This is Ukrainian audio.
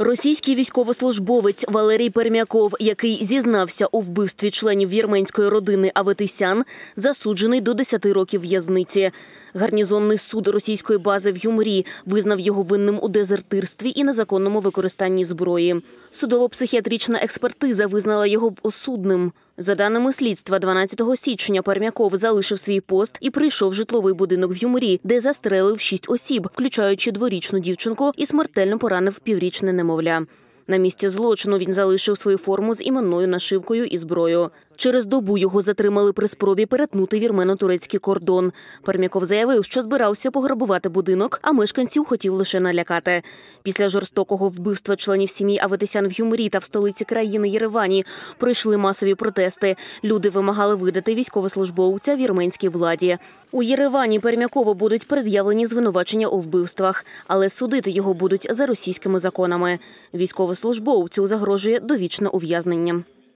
Російський військовослужбовець Валерій Пермяков, який зізнався у вбивстві членів вірменської родини Аветисян, засуджений до 10 років в'язниці. Гарнізонний суд російської бази в Юмрі визнав його винним у дезертирстві і незаконному використанні зброї. Судово-психіатрична експертиза визнала його осудним. За даними слідства, 12 січня Пермяков залишив свій пост і прийшов в житловий будинок в Юмрі, де застрелив шість осіб, включаючи дворічну дівчинку, і смертельно поранив піврічне немовля. На місці злочину він залишив свою форму з іменною нашивкою і зброєю. Через добу його затримали при спробі перетнути вірмено-турецький кордон. Пермяков заявив, що збирався пограбувати будинок, а мешканців хотів лише налякати. Після жорстокого вбивства членів сім'ї Аветисян в Юмрі та в столиці країни Єревані пройшли масові протести. Люди вимагали видати військовослужбовця вірменській владі. У Єревані Пермякову будуть пред'явлені звинувачення у вбивствах, але судити його будуть за російськими законами. Військовослужбовцю загрожує довічне ув'язнення.